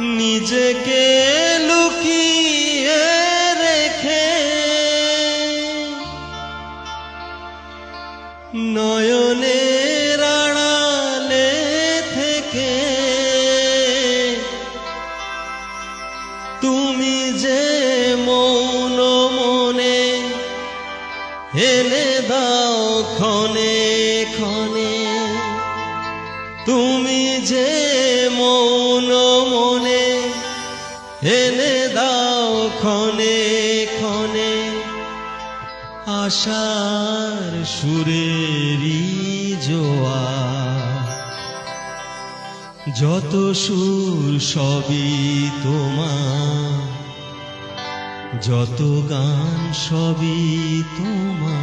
নিজেকে লুকিয়ে রেখে। নয়নের আড়ালে থেকে তুমি যে মৌন মনে এনে দাও ক্ষণে ক্ষণে আশার সুরেরি জোয়া। যত সুর সবই তোমার, যত গান সবই তোমার।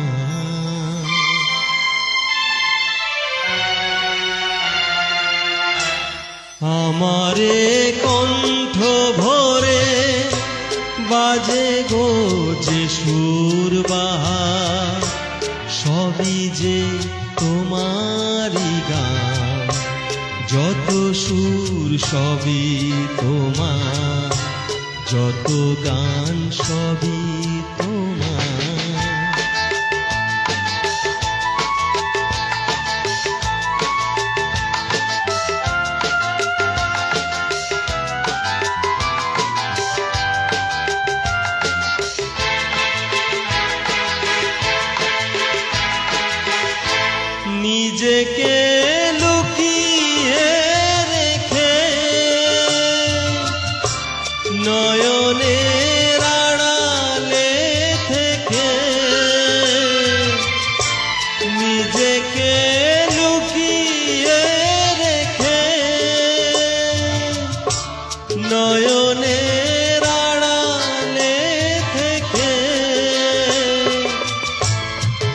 আমারে কণ্ঠ ভরে বাজে গো যে সুর বাহার, সবই যে তোমারি গান। যত সুর, সবই তোমার, যত গান, সবই তোমার।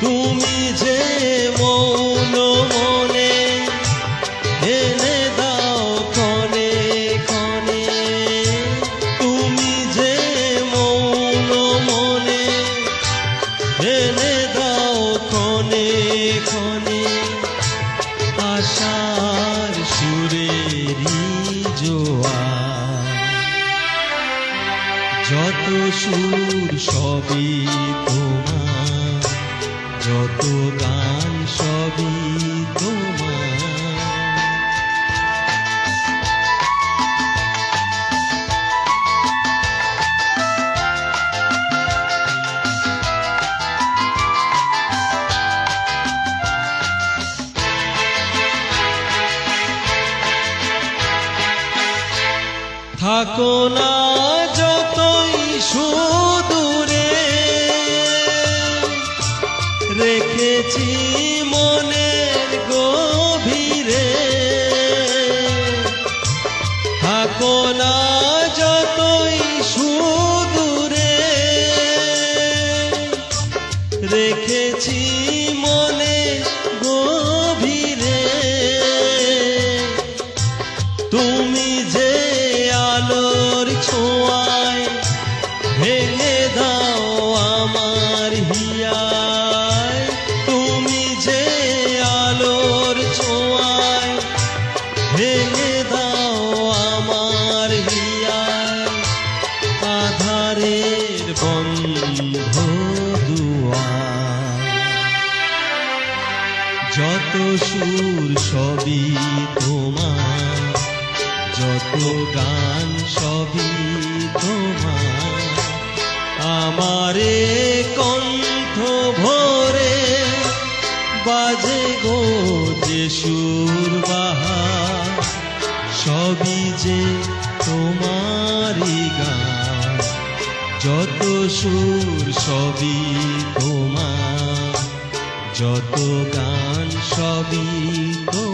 তুমি যে মৌন মনে এনে দাও কনে কনে তুমি যে মৌন মনে এনে দাও কনে কনে আশার সুরেরি জোয়া যত সুর সবই তোমার। যত গান সবই থাকো না যতই সুদূরে রেখেছি মনের গভীরে। থাকো না যতই সুদূরে। রেখেছি মনে গভীরে। তুমি যে আলোর ছোঁয়ায় ভেঙে যত সুর সবই তোমার, যত গান সবই তোমার। আমারে কণ্ঠ ভরে বাজে গো যে সুর বাহার, সবই যে তোমারই গান। যত সুর সবই তোমার, যত গান সবই তোমার